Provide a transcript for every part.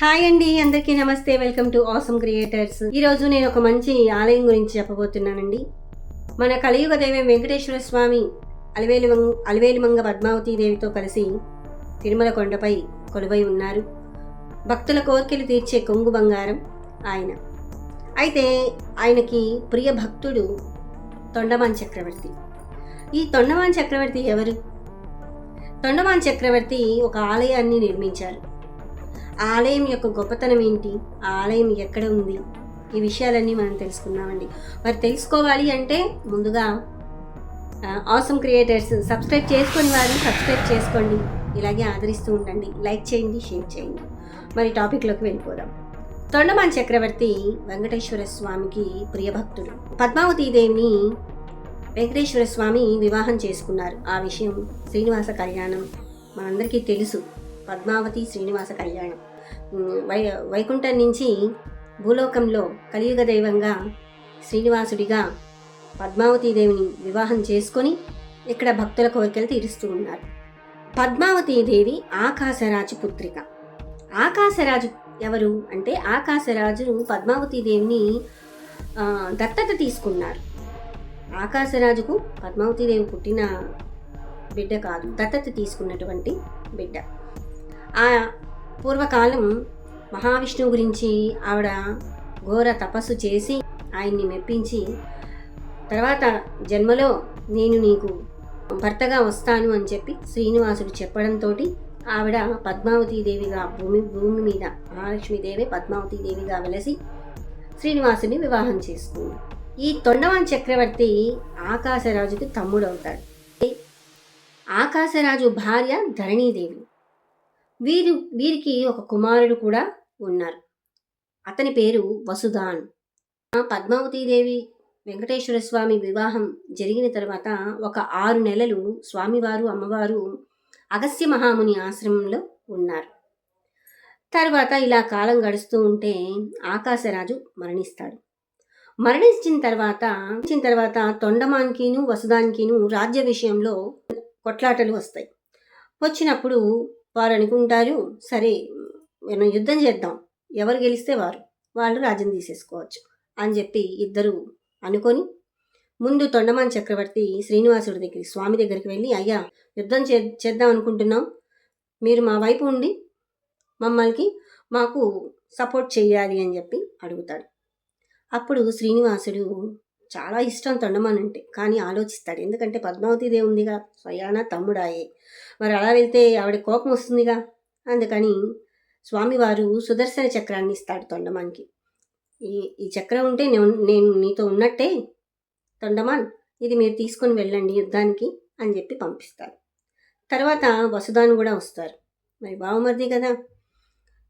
Hi అండి అందరికీ నమస్తే. వెల్కమ్ టు ఆసమ్ క్రియేటర్స్ ఈరోజు నేను ఒక మంచి ఆలయం గురించి చెప్పబోతున్నానండి. మన కలియుగ దైవం వెంకటేశ్వర స్వామి అలివేలి అలివేలుమంగ పద్మావతి దేవితో కలిసి తిరుమల కొండపై కొలువై ఉన్నారు. భక్తుల కోరికలు తీర్చే కొంగు బంగారం ఆయన. అయితే ఆయనకి ప్రియ భక్తుడు తొండమాన్ చక్రవర్తి. ఈ తొండమాన్ చక్రవర్తి ఎవరు? తొండమాన్ చక్రవర్తి ఒక ఆలయాన్ని నిర్మించారు. ఆలయం యొక్క గొప్పతనం ఏంటి? ఆలయం ఎక్కడ ఉంది? ఈ విషయాలన్నీ మనం తెలుసుకుందామండి. మరి తెలుసుకోవాలి అంటే ముందుగా ఆసమ్ క్రియేటర్స్ సబ్స్క్రైబ్ చేసుకొని వారు సబ్స్క్రైబ్ చేసుకోండి. ఇలాగే ఆదరిస్తూ ఉండండి. లైక్ చేయండి షేర్ చేయండి. మరి టాపిక్లోకి వెళ్ళిపోదాం. తొండమాన్ చక్రవర్తి వెంకటేశ్వర స్వామికి ప్రియభక్తుడు పద్మావతీదేవిని వెంకటేశ్వర స్వామి వివాహం చేసుకున్నారు. ఆ విషయం శ్రీనివాస కళ్యాణం మనందరికీ తెలుసు. పద్మావతి శ్రీనివాస కళ్యాణం. వై వైకుంఠం నుంచి భూలోకంలో కలియుగ దైవంగా శ్రీనివాసుడిగా పద్మావతి దేవిని వివాహం చేసుకొని ఇక్కడ భక్తుల కోరికలు తీరుస్తూ ఉన్నారు. పద్మావతి దేవి ఆకాశరాజు పుత్రిక. ఆకాశరాజు ఎవరు అంటే ఆకాశరాజు పద్మావతి దేవిని దత్తత తీసుకున్నారు. ఆకాశరాజుకు పద్మావతి దేవి పుట్టిన బిడ్డ కాదు దత్తత తీసుకున్నటువంటి బిడ్డ. ఆ పూర్వకాలం మహావిష్ణువు గురించి ఆవిడ ఘోర తపస్సు చేసి ఆయన్ని మెప్పించి తర్వాత జన్మలో నేను నీకు భర్తగా వస్తాను అని చెప్పి శ్రీనివాసుడు చెప్పడంతో ఆవిడ పద్మావతీదేవిగా భూమి భూమి మీద మహాలక్ష్మీదేవి పద్మావతీదేవిగా వెలసి శ్రీనివాసుని వివాహం చేసుకుంది ఈ తొండవాన్ చక్రవర్తి ఆకాశరాజుకి తమ్ముడవుతాడు. ఆకాశరాజు భార్య ధరణీదేవి. వీరు వీరికి ఒక కుమారుడు కూడా ఉన్నారు. అతని పేరు వసుధాన్. పద్మావతీదేవి వెంకటేశ్వర స్వామి వివాహం జరిగిన తర్వాత ఒక ఆరు నెలలు స్వామివారు అమ్మవారు అగస్త్య మహాముని ఆశ్రమంలో ఉన్నారు. తర్వాత ఇలా కాలం గడుస్తూ ఉంటే ఆకాశరాజు మరణిస్తాడు. మరణించిన తర్వాత మరణించిన తర్వాత తొండమాన్కిను వసుదానికిను రాజ్య విషయంలో కొట్లాటలు వస్తాయి. వచ్చినప్పుడు వారు అనుకుంటారు సరే మనం యుద్ధం చేద్దాం. ఎవరు గెలిస్తే వారు? వాళ్ళు రాజ్యం తీసేసుకోవచ్చు అని చెప్పి ఇద్దరు అనుకొని ముందు తొండమాన్ చక్రవర్తి శ్రీనివాసుడి దగ్గరికి స్వామి దగ్గరికి వెళ్ళి అయ్యా యుద్ధం చే చేద్దాం అనుకుంటున్నాం. మీరు మా వైపు ఉండి మమ్మల్ని మాకు సపోర్ట్ చేయాలి అని చెప్పి అడుగుతాడు. అప్పుడు శ్రీనివాసుడు చాలా ఇష్టం తొండమాన్ అంటే కానీ ఆలోచిస్తాడు. ఎందుకంటే పద్మావతి దేవుందిగా స్వయాన తమ్ముడాయే. మరి అలా వెళ్తే ఆవిడ కోపం వస్తుందిగా? అందుకని స్వామివారు సుదర్శన చక్రాన్ని ఇస్తాడు తొండమాన్కి. ఈ ఈ చక్రం ఉంటే నేను నేను నీతో ఉన్నట్టే తొండమాన్ ఇది మీరు తీసుకొని వెళ్ళండి యుద్ధానికి అని చెప్పి పంపిస్తారు. తర్వాత వసుదాన్ కూడా వస్తారు. మరి బావమరిది కదా?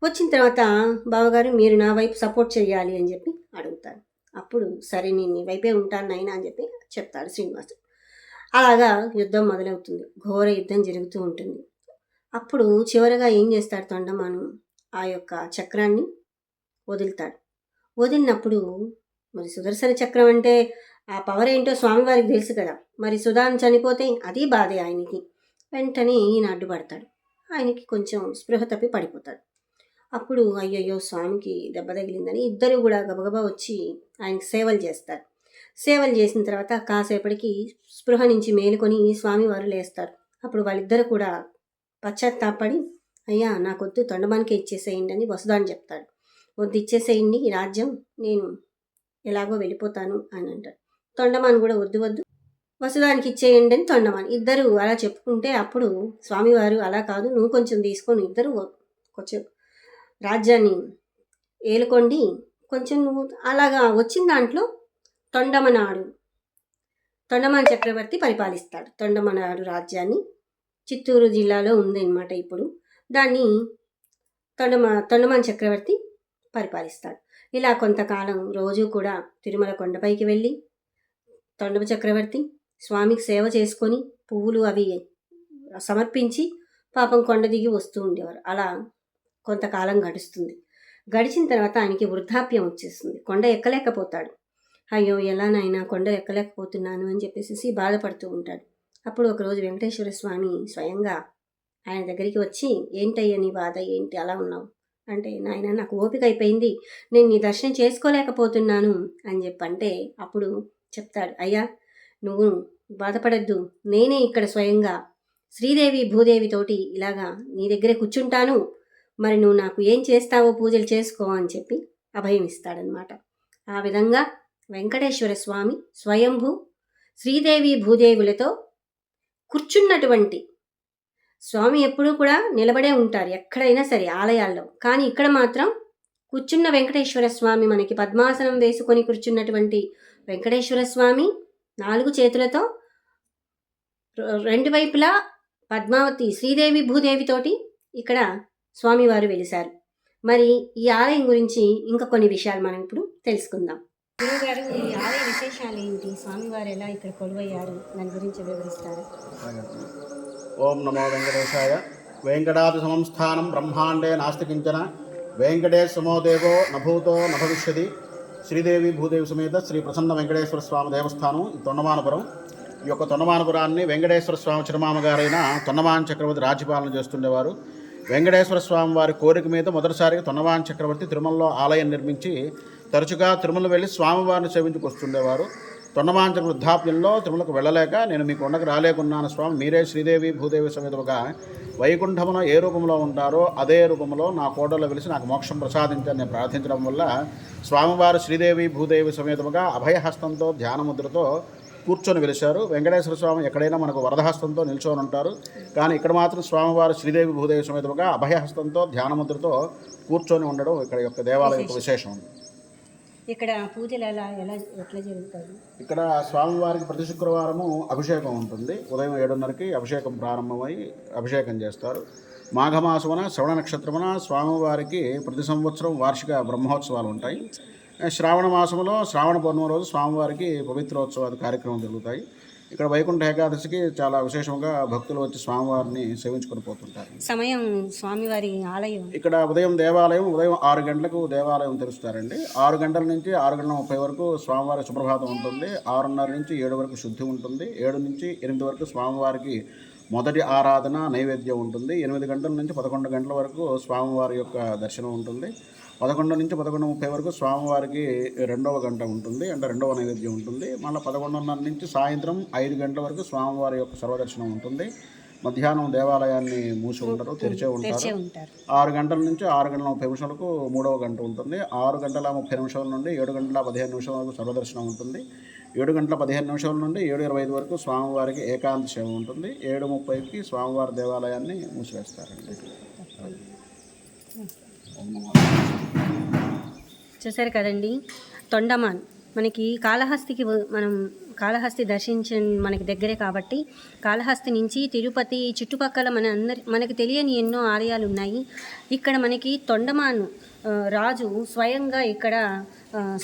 వచ్చిన తర్వాత బావగారు మీరు నా వైపు సపోర్ట్ చేయాలి అని చెప్పి అడుగుతారు. అప్పుడు సరే నేను నీ వైపే ఉంటాను నాయన అని చెప్పి చెప్తాడు శ్రీనివాస్. అలాగా యుద్ధం మొదలవుతుంది. ఘోర యుద్ధం జరుగుతూ ఉంటుంది. అప్పుడు చివరగా ఏం చేస్తాడు తొండమాను? ఆ యొక్క చక్రాన్ని వదులుతాడు. వదిలినప్పుడు మరి సుదర్శన చక్రం అంటే ఆ పవర్ ఏంటో స్వామివారికి తెలుసు కదా. మరి సుధాన్ చనిపోతే అది బాధే ఆయనకి. వెంటనే ఈయన అడ్డుపడతాడు. ఆయనకి కొంచెం స్పృహ తప్పి పడిపోతాడు. అప్పుడు అయ్యయ్యో స్వామికి దెబ్బ తగిలిందని ఇద్దరు కూడా గబగబా వచ్చి ఆయనకి సేవలు చేస్తారు. సేవలు చేసిన తర్వాత కాసేపటికి స్పృహ నుంచి మేలుకొని స్వామివారు లేస్తారు. అప్పుడు వాళ్ళిద్దరు కూడా పశ్చాత్తాపడి అయ్యా నాకొద్దు తొండమానికి ఇచ్చేసేయండి అని వసుదాని చెప్తాడు. వద్దు ఇచ్చేసేయండి ఈ రాజ్యం నేను ఎలాగో వెళ్ళిపోతాను అని అంటాడు. తొండమాన్ కూడా వద్దు వద్దు వసుదానికి ఇచ్చేయండి అని తొండమాన్. ఇద్దరు అలా చెప్పుకుంటే అప్పుడు స్వామివారు అలా కాదు నువ్వు కొంచెం తీసుకొని ఇద్దరు కొంచెం రాజ్యాన్ని ఏలుకోండి. కొంచెం నువ్వు అలాగా వచ్చిన దాంట్లో తొండమనాడు. తొండమాన్ చక్రవర్తి పరిపాలిస్తాడు. తొండమనాడు రాజ్యాన్ని చిత్తూరు జిల్లాలో ఉందన్నమాట ఇప్పుడు. దాన్ని తొండమ తొండమాన్ చక్రవర్తి పరిపాలిస్తాడు. ఇలా కొంతకాలం రోజు కూడా తిరుమల కొండపైకి వెళ్ళి తొండమ చక్రవర్తి స్వామికి సేవ చేసుకొని పువ్వులు అవి సమర్పించి పాపం కొండ దిగి వస్తూ ఉండేవారు. అలా కొంతకాలం గడుస్తుంది. గడిచిన తర్వాత ఆయనకి వృద్ధాప్యం వచ్చేస్తుంది. కొండ ఎక్కలేకపోతాడు. అయ్యో ఎలానైనా కొండ ఎక్కలేకపోతున్నాను అని చెప్పేసి బాధపడుతూ ఉంటాడు. అప్పుడు ఒకరోజు వెంకటేశ్వర స్వామి స్వయంగా ఆయన దగ్గరికి వచ్చి ఏంటయ్యా నీ బాధ? ఏంటి? అలా ఉన్నావు? అంటే నాయన నాకు ఓపిక అయిపోయింది. నేను నీ దర్శనం చేసుకోలేకపోతున్నాను. అని చెప్పంటే అప్పుడు చెప్తాడు అయ్యా నువ్వు బాధపడద్దు. నేనే ఇక్కడ స్వయంగా శ్రీదేవి భూదేవితోటి ఇలాగా నీ దగ్గరే కూర్చుంటాను. మరి నువ్వు నాకు ఏం చేస్తావో పూజలు చేసుకో అని చెప్పి అభయం ఇస్తాడనమాట ఆ విధంగా వెంకటేశ్వర స్వామి స్వయంభూ శ్రీదేవి భూదేవులతో కూర్చున్నటువంటి స్వామి ఎప్పుడూ కూడా నిలబడే ఉంటారు ఎక్కడైనా సరే ఆలయాల్లో. కానీ ఇక్కడ మాత్రం కూర్చున్న వెంకటేశ్వర స్వామి మనకి పద్మాసనం వేసుకొని కూర్చున్నటువంటి వెంకటేశ్వర స్వామి నాలుగు చేతులతో రెండు వైపులా పద్మావతి శ్రీదేవి భూదేవితోటి ఇక్కడ స్వామివారు వెలిశారు. మరి ఈ ఆలయం గురించి ఇంకా కొన్ని విషయాలు మనం ఇప్పుడు తెలుసుకుందాం. గురువుగారు ఈ ఆలయ విశేషాలు ఏంటి? స్వామివారు ఎలా ఇక్కడ కొలువయ్యారు? దాని గురించి వివరిస్తారు? ఓం నమో వెంకటేశాయ. వెంకటాది సంస్థానం బ్రహ్మాండే నాస్తి కించన. వెంకటేశ్ సమోదేవో నభూతో నభవిష్యతి. శ్రీదేవి భూదేవి సమేత శ్రీ ప్రసన్న వెంకటేశ్వర స్వామి దేవస్థానం ఈ తొండమానపురం. ఈ యొక్క తొండమానపురాన్ని వెంకటేశ్వర స్వామి చిరమామ గారైన తొండమాన చక్రవర్తి రాజ్యపాలన చేస్తుండేవారు. వెంకటేశ్వర స్వామి వారి కోరిక మీద మొదటిసారిగా తొండమాన చక్రవర్తి తిరుమలలో ఆలయం నిర్మించి తరచుగా తిరుమల వెళ్ళి స్వామివారిని సేవించుకొస్తుండేవారు తొండమాంచ వృద్ధాప్యంలో తిరుమలకు వెళ్ళలేక నేను మీకు ఉండకు రాలేకున్నాను స్వామి. మీరే శ్రీదేవి భూదేవి సమేతముగా వైకుంఠమున ఏ రూపంలో ఉంటారో అదే రూపంలో నా కోటలో వెలిసి నాకు మోక్షం ప్రసాదించని నేను ప్రార్థించడం వల్ల స్వామివారు శ్రీదేవి భూదేవి సమేతముగా అభయహస్తంతో ధ్యానముద్రతో కూర్చొని వెలిశారు. వెంకటేశ్వర స్వామి ఎక్కడైనా మనకు వరదహస్తంతో నిల్చొని ఉంటారు కానీ ఇక్కడ మాత్రం స్వామివారు శ్రీదేవి భూదేవి సమేతముగా అభయహస్తంతో ధ్యానముద్రతో కూర్చొని ఉండడం ఇక్కడ యొక్క దేవాలయం యొక్క విశేషం. ఇక్కడ పూజలు ఎలా ఎలా ఎట్లా జరుగుతాయి? ఇక్కడ స్వామివారికి ప్రతి శుక్రవారము అభిషేకం ఉంటుంది. ఉదయం ఏడున్నరకి అభిషేకం ప్రారంభమై అభిషేకం చేస్తారు. మాఘమాసమున శ్రవణ నక్షత్రమున స్వామివారికి ప్రతి సంవత్సరం వార్షిక బ్రహ్మోత్సవాలు ఉంటాయి. శ్రావణ మాసంలో శ్రావణ పౌర్ణమి రోజు స్వామివారికి పవిత్రోత్సవాది కార్యక్రమం జరుగుతాయి. ఇక్కడ వైకుంఠ ఏకాదశికి చాలా విశేషంగా భక్తులు వచ్చి స్వామివారిని సేవించుకొని పోతుంటారు. సమయం స్వామివారి ఆలయం. ఇక్కడ ఉదయం దేవాలయం ఉదయం ఆరు గంటలకు దేవాలయం తెరుస్తారండి. ఆరు గంటల నుంచి ఆరు గంటల ముప్పై వరకు స్వామివారి సుప్రభాతం ఉంటుంది. ఆరున్నర నుంచి ఏడు వరకు శుద్ధి ఉంటుంది. ఏడు నుంచి ఎనిమిది వరకు స్వామివారికి మొదటి ఆరాధన నైవేద్యం ఉంటుంది. ఎనిమిది గంటల నుంచి పదకొండు గంటల వరకు స్వామివారి యొక్క దర్శనం ఉంటుంది. పదకొండు నుంచి పదకొండు ముప్పై వరకు స్వామివారికి రెండవ గంట ఉంటుంది అంటే రెండవ నైవేద్యం ఉంటుంది. మళ్ళీ పదకొండున్నర నుంచి సాయంత్రం ఐదు గంటల వరకు స్వామివారి యొక్క సర్వదర్శనం ఉంటుంది. మధ్యాహ్నం దేవాలయాన్ని మూసి ఉంటారు తెరిచే ఉంటారు. ఆరు గంటల నుంచి ఆరు గంటల ముప్పై నిమిషాలకు మూడవ గంట ఉంటుంది. ఆరు గంటల ముప్పై నిమిషాల నుండి ఏడు గంటల పదిహేను నిమిషాల వరకు సర్వదర్శనం ఉంటుంది. ఏడు గంటల పదిహేను నిమిషాల నుండి ఏడు ఇరవై ఐదు వరకు స్వామివారికి ఏకాంత సేవ ఉంటుంది. ఏడు ముప్పైకి స్వామివారి దేవాలయాన్ని మూసివేస్తారండి. చూసారు కదండి? తొండమాన్. మనకి కాళహస్తికి మనం కాళహస్తి దర్శించ మనకి దగ్గరే కాబట్టి కాళహస్తి నుంచి తిరుపతి చుట్టుపక్కల మన అందరి మనకి తెలియని ఎన్నో ఆలయాలు ఉన్నాయి. ఇక్కడ మనకి తొండమాన్ రాజు స్వయంగా ఇక్కడ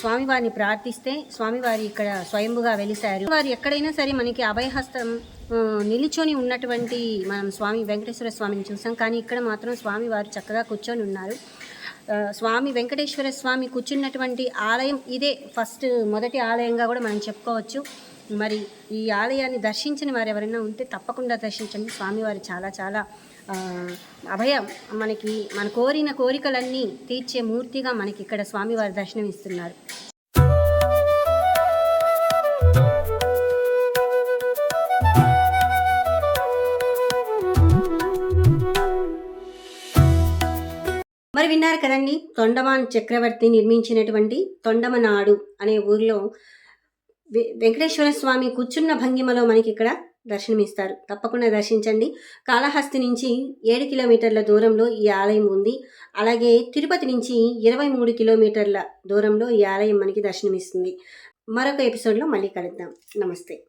స్వామివారిని ప్రార్థిస్తే స్వామివారి ఇక్కడ స్వయంభుగా వెలిశారు. వారు ఎక్కడైనా సరే మనకి అభయహస్తం నిలుచొని ఉన్నటువంటి మనం స్వామి వెంకటేశ్వర స్వామిని చూసాం. కానీ ఇక్కడ మాత్రం స్వామివారు చక్కగా కూర్చొని ఉన్నారు. స్వామి వెంకటేశ్వర స్వామి కూర్చున్నటువంటి ఆలయం ఇదే ఫస్ట్ మొదటి ఆలయంగా కూడా మనం చెప్పుకోవచ్చు. మరి ఈ ఆలయాన్ని దర్శించిన వారు ఎవరైనా ఉంటే తప్పకుండా దర్శించండి. స్వామివారు చాలా చాలా అభయం. మనకి మన కోరిన కోరికలన్నీ తీర్చే మూర్తిగా మనకి ఇక్కడ స్వామివారి దర్శనం ఇస్తున్నారు విన్నారు కదండి. తొండమాన్ చక్రవర్తి నిర్మించినటువంటి తొండమనాడు అనే ఊరిలో వె- వెంకటేశ్వర స్వామి కూర్చున్న భంగిమలో మనకి ఇక్కడ దర్శనమిస్తారు. తప్పకుండా దర్శించండి. కాళహస్తి నుంచి ఏడు కిలోమీటర్ల దూరంలో ఈ ఆలయం ఉంది. అలాగే తిరుపతి నుంచి ఇరవై మూడు కిలోమీటర్ల దూరంలో ఈ ఆలయం మనకి దర్శనమిస్తుంది. మరొక ఎపిసోడ్లో మళ్ళీ కలుద్దాం. నమస్తే.